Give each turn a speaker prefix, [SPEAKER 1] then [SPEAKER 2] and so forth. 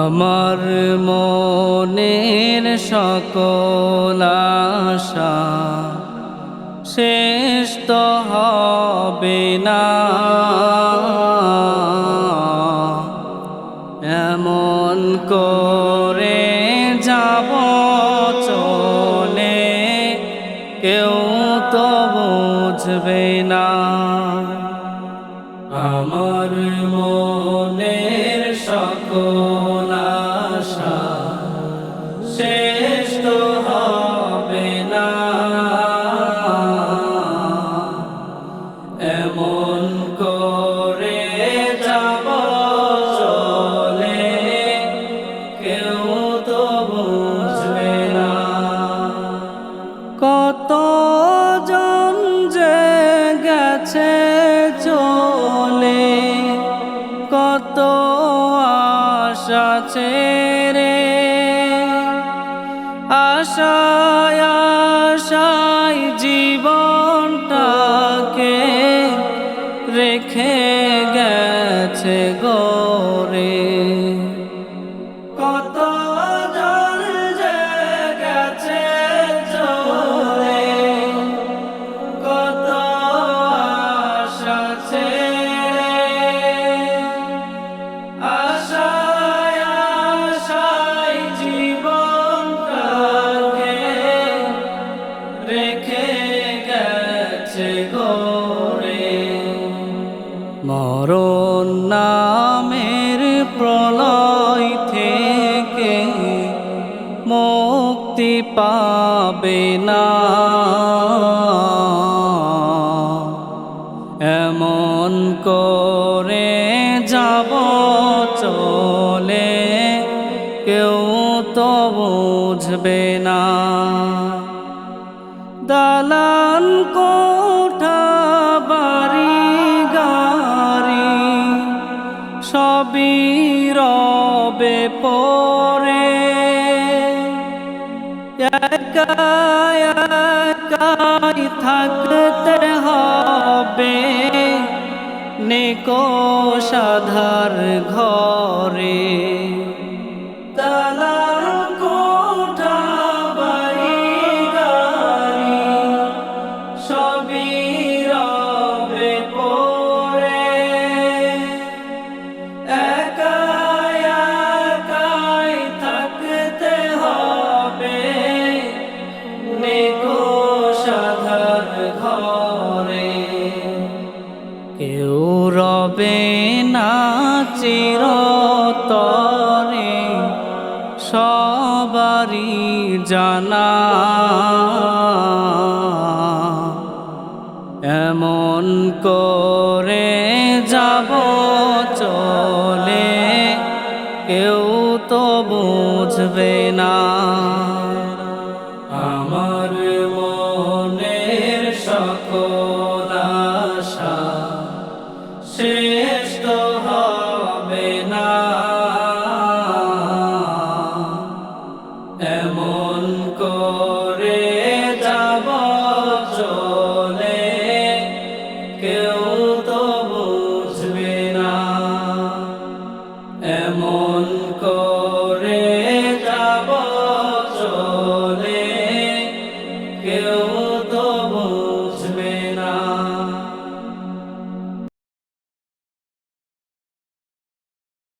[SPEAKER 1] আমার মনের সকল আশা শেষ তো হবে না। এমন করে যাব চলে কেউ তো বুঝবে না। আমার গেছে চলে কত আশা ছেড়ে আশায় আশায় জীবনটাকে রেখে গেছে গরে নামের প্রলয় থেকে মুক্তি পাবে না। এমন করে যাব চলে কেউ তো বুঝবে না। দালান কোঠা রবে পরে? একাই থাকতে হবে। নেকো সাধার ঘরে। কেউ রবে না চিরতরে সবারই জানা। এমন করে যাব চলে কেউ তো বুঝবে না।